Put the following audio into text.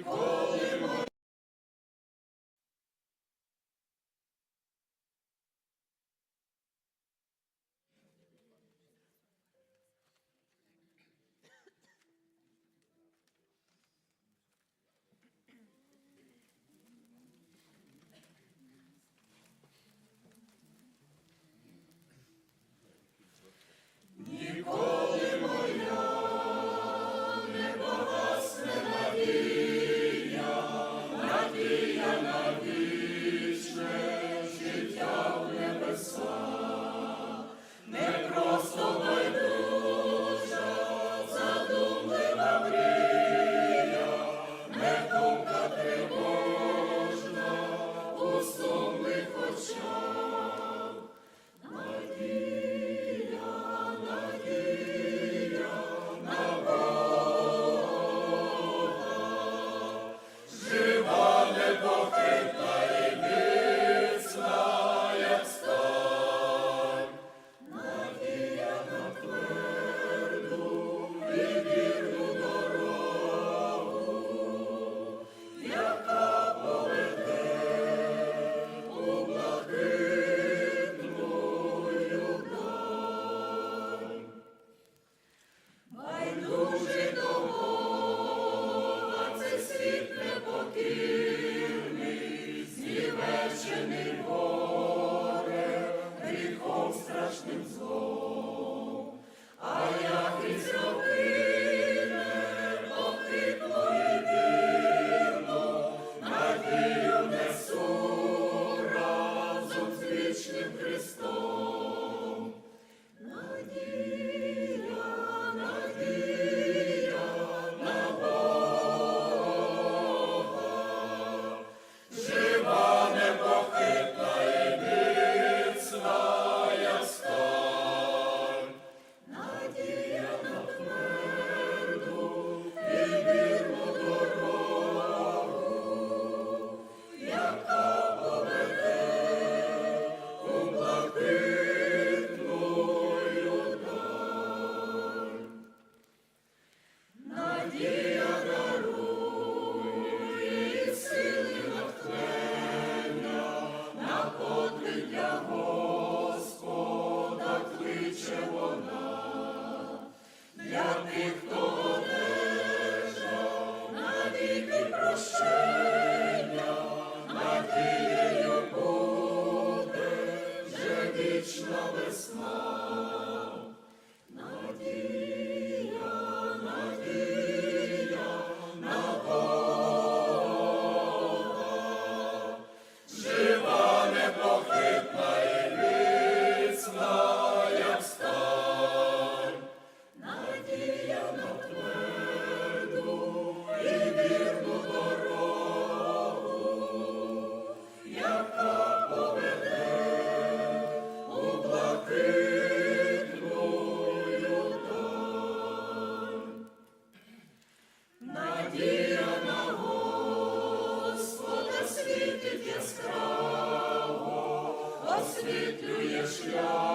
Equal. прощення надією буде, весна. освітлює шлях.